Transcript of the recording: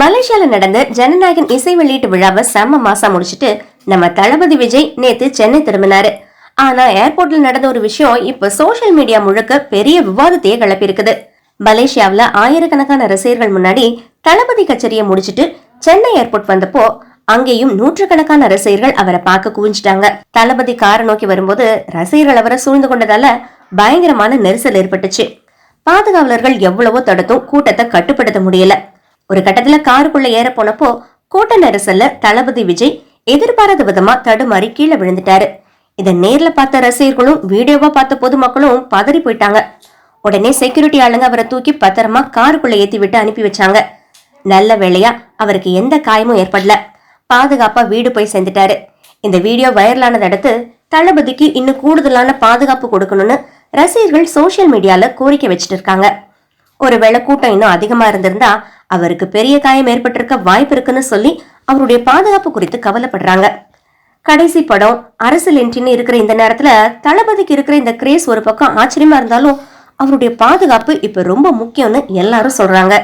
மலேசியால நடந்த ஜனநாயகன் இசை வெளியீட்டு விழாவை செம்ம மாசா முடிச்சிட்டு நம்ம தளபதி விஜய் நேத்து சென்னை திரும்பினாரு. ஆனா ஏர்போர்ட்ல நடந்த ஒரு விஷயம் இப்ப சோசியல் மீடியா முழுக்க பெரிய விவாதத்தையே கிளப்பியிருக்குது. மலேசியாவுல ஆயிரக்கணக்கான ரசிகர்கள் முன்னாடி தளபதி கச்சேரியை முடிச்சிட்டு சென்னை ஏர்போர்ட் வந்தப்போ அங்கேயும் நூற்றுக்கணக்கான ரசிகர்கள் அவரை பார்க்க குவிஞ்சிட்டாங்க. தளபதி காரை நோக்கி வரும்போது ரசிகர்கள் அவரை சூழ்ந்து கொண்டதால பயங்கரமான நெரிசல் ஏற்பட்டுச்சு. பாதுகாவலர்கள் எவ்வளவோ தடுத்தும் கூட்டத்தை கட்டுப்படுத்த முடியல. ஒரு கட்டத்துல காருக்குள்ள ஏற போனப்போ கூட்ட நெரிசல்ல தளபதி விஜய் எதிர்பாராத விதமா தடுமாறி கீழே விழுந்துட்டாரு. இத நேர்ல பார்த்த ரசிகர்களும் வீடியோவா பார்த்த பொதுமக்களும் பதறி போயிட்டாங்க. உடனே செக்யூரிட்டி ஆளுங்க அவரை தூக்கி பத்திரமா காருக்குள்ள ஏத்தி விட்டு அனுப்பி வச்சாங்க. நல்ல வேளையா அவருக்கு எந்த காயமும் ஏற்படல. பாதுகாப்பா வீடு போய் சேர்ந்துட்டாரு. இந்த வீடியோ வைரலானதை அடுத்து தளபதிக்கு இன்னும் கூடுதலான பாதுகாப்பு கொடுக்கணும்னு ரசிகர்கள் சோஷியல் மீடியால கோரிக்கை வச்சுட்டு இருக்காங்க. ஒருவேளை கூட்டம் இன்னும் அதிகமா இருந்திருந்தா அவருக்கு பெரிய காயம் ஏற்பட்டிருக்க வாய்ப்பு இருக்குன்னு சொல்லி அவருடைய பாதுகாப்பு குறித்து கவலைப்படுறாங்க. கடைசி படம் அரசியல் என்ட்ரின்னு இருக்கிற இந்த நேரத்துல தளபதிக்கு இருக்கிற இந்த கிரேஸ் ஒரு பக்கம் ஆச்சரியமா இருந்தாலும் அவருடைய பாதுகாப்பு இப்ப ரொம்ப முக்கியம்னு எல்லாரும் சொல்றாங்க.